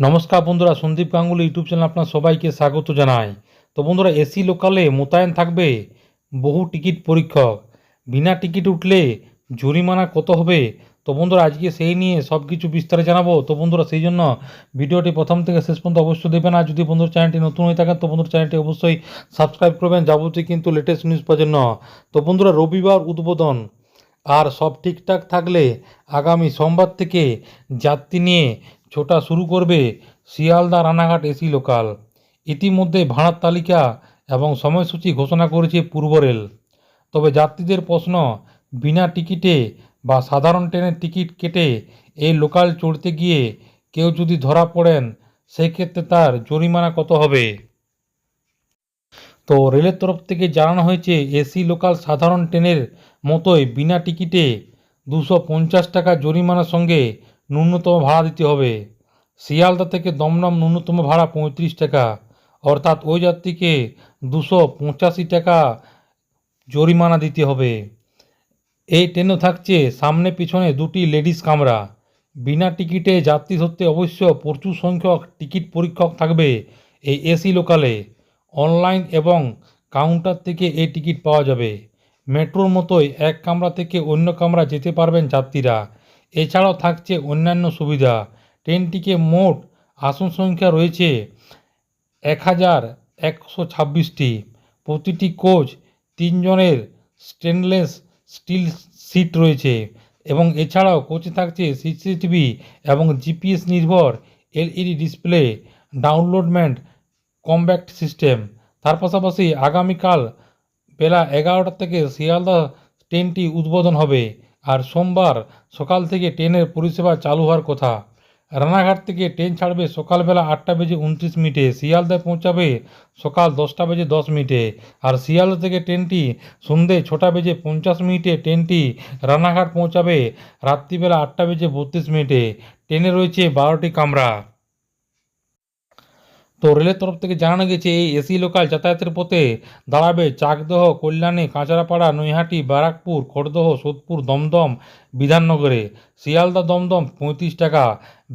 নমস্কার বন্ধুরা, Sandeep Ganguly YouTube channel আপনার সবাইকে স্বাগত জানাই। তো বন্ধুরা, এসি লোকালে মোতায়েন থাকবে বহু টিকিট পরীক্ষক। বিনা টিকিট উঠলে জরিমানা কত হবে? তো বন্ধুরা, আজকে সেই নিয়ে সব কিছু বিস্তারে জানাব। তো বন্ধুরা, সেই জন্য ভিডিওটি প্রথম থেকে শেষ পর্যন্ত অবশ্যই দেবেন আর যদি বন্ধুর চ্যানেলটি নতুন হয়ে থাকেন, তো বন্ধুর চ্যানেলটি অবশ্যই সাবস্ক্রাইব করবেন। যাবতীয় কিন্তু লেটেস্ট নিউজ পাওয়ার জন্য। তো বন্ধুরা, রবিবার উদ্বোধন। আর সব ঠিকঠাক থাকলে আগামী সোমবার থেকে যাত্রী নিয়ে ছোটা শুরু করবে শিয়ালদা রানাঘাট এসি লোকাল। ইতিমধ্যে ভাড়ার তালিকা এবং সময়সূচি ঘোষণা করেছে পূর্ব রেল। তবে যাত্রীদের প্রশ্ন, বিনা টিকিটে বা সাধারণ ট্রেনের টিকিট কেটে এই লোকাল চড়তে গিয়ে কেউ যদি ধরা পড়েন, সেক্ষেত্রে তার জরিমানা কত হবে? তো রেলের তরফ থেকে জানানো হয়েছে, এসি লোকাল সাধারণ ট্রেনের মতোই বিনা টিকিটে দুশো পঞ্চাশ টাকা জরিমানার সঙ্গে ন্যূনতম ভাড়া দিতে হবে। শিয়ালদা থেকে দমদম ন্যূনতম ভাড়া পঁয়ত্রিশ টাকা, অর্থাৎ ওই যাত্রীকে দুশো পঁচাশি টাকা জরিমানা দিতে হবে। এই ট্রেনও থাকছে সামনে পিছনে দুটি লেডিস কামরা। বিনা টিকিটে যাত্রী ধরতে অবশ্য প্রচুর সংখ্যক টিকিট পরীক্ষক থাকবে এই এসি লোকালে। অনলাইন এবং কাউন্টার থেকে এই টিকিট পাওয়া যাবে। মেট্রোর মতোই এক কামরা থেকে অন্য কামরা যেতে পারবেন যাত্রীরা। এছাড়াও থাকছে অন্যান্য সুবিধা। ট্রেনটিকে মোট আসন সংখ্যা রয়েছে এক হাজার একশো ছাব্বিশটি। প্রতিটি কোচ তিনজনের স্টেনলেস স্টিল সিট রয়েছে এবং এছাড়াও কোচে থাকছে সিসিটিভি এবং জিপিএস নির্ভর এলইডি ডিসপ্লে, ডাউনলোডমেন্ট, কম্ব্যাক্ট সিস্টেম। তার পাশাপাশি আগামীকাল বেলা এগারোটা থেকে শিয়ালদা ট্রেনটি উদ্বোধন হবে। আর সোমবার সকাল থেকে ট্রেনের পরিষেবা চালু হওয়ার কথা। রানাঘাট থেকে ট্রেন ছাড়বে সকালবেলা আটটা বেজে উনত্রিশ মিনিটে, শিয়ালদায় পৌঁছাবে সকাল দশটা বেজে দশ মিনিটে আর শিয়ালদা থেকে ট্রেনটি সন্ধে ছটা বেজে পঞ্চাশ মিনিটে ট্রেনটি রানাঘাট পৌঁছাবে রাত্রিবেলা আটটা বেজে বত্রিশ মিনিটে। ট্রেনে রয়েছে বারোটি কামরা। তো রেলের তরফ থেকে জানানো গেছে, এই এসি লোকাল যাতায়াতের পথে দাঁড়াবে চাকদহ, কল্যাণী, কাঁচরাপাড়া, নৈহাটি, ব্যারাকপুর, খড়দহ, সোদপুর, দমদম, বিধাননগরে। শিয়ালদা, দমদম, পঁয়ত্রিশ টাকা,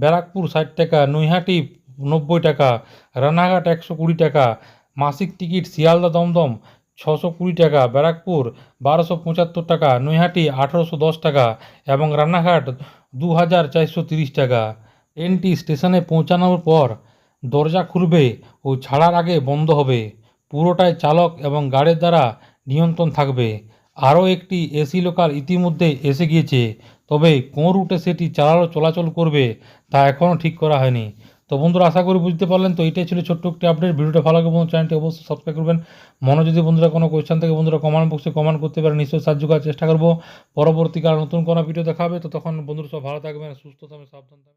ব্যারাকপুর ষাট টাকা, নৈহাটি নব্বই টাকা, রানাঘাট একশো কুড়ি টাকা, মাসিক টিকিট শিয়ালদা, দমদম ছশো কুড়ি টাকা, ব্যারাকপুর বারোশো পঁচাত্তর টাকা, নৈহাটি আঠেরোশো দশ টাকা এবং রানাঘাট দু হাজার চারশো তিরিশ টাকা। ট্রেনটি স্টেশনে পৌঁছানোর পর দরজা খুলবে ও ছাড়ার আগে বন্ধ হবে। পুরোটাই চালক এবং গাড়ির দ্বারা নিয়ন্ত্রণ থাকবে। আরও একটি এসি লোকাল ইতিমধ্যে এসে গিয়েছে, তবে কোন রুটে সেটি চালানো চলাচল করবে তা এখনও ঠিক করা হয়নি। তো বন্ধুরা, আশা করি বুঝতে পারলেন। তো এটাই ছিল ছোট্ট একটি আপডেট ভিডিওটা ভালো লাগে বন্ধু চ্যানেলটি অবশ্যই সাবস্ক্রাইব করবেন। মনে যদি বন্ধুরা কোনো কোয়েশ্চেন থাকে, বন্ধুরা কমেন্ট বক্সে কমেন্ট করতে পারেন। নিশ্চয়ই সাহায্য করার চেষ্টা করব। পরবর্তীকালে নতুন কোনো ভিডিও দেখাবে তো তখন বন্ধুরা সব ভালো থাকবেন, সুস্থ থাকবেন, সাবধান থাকবেন।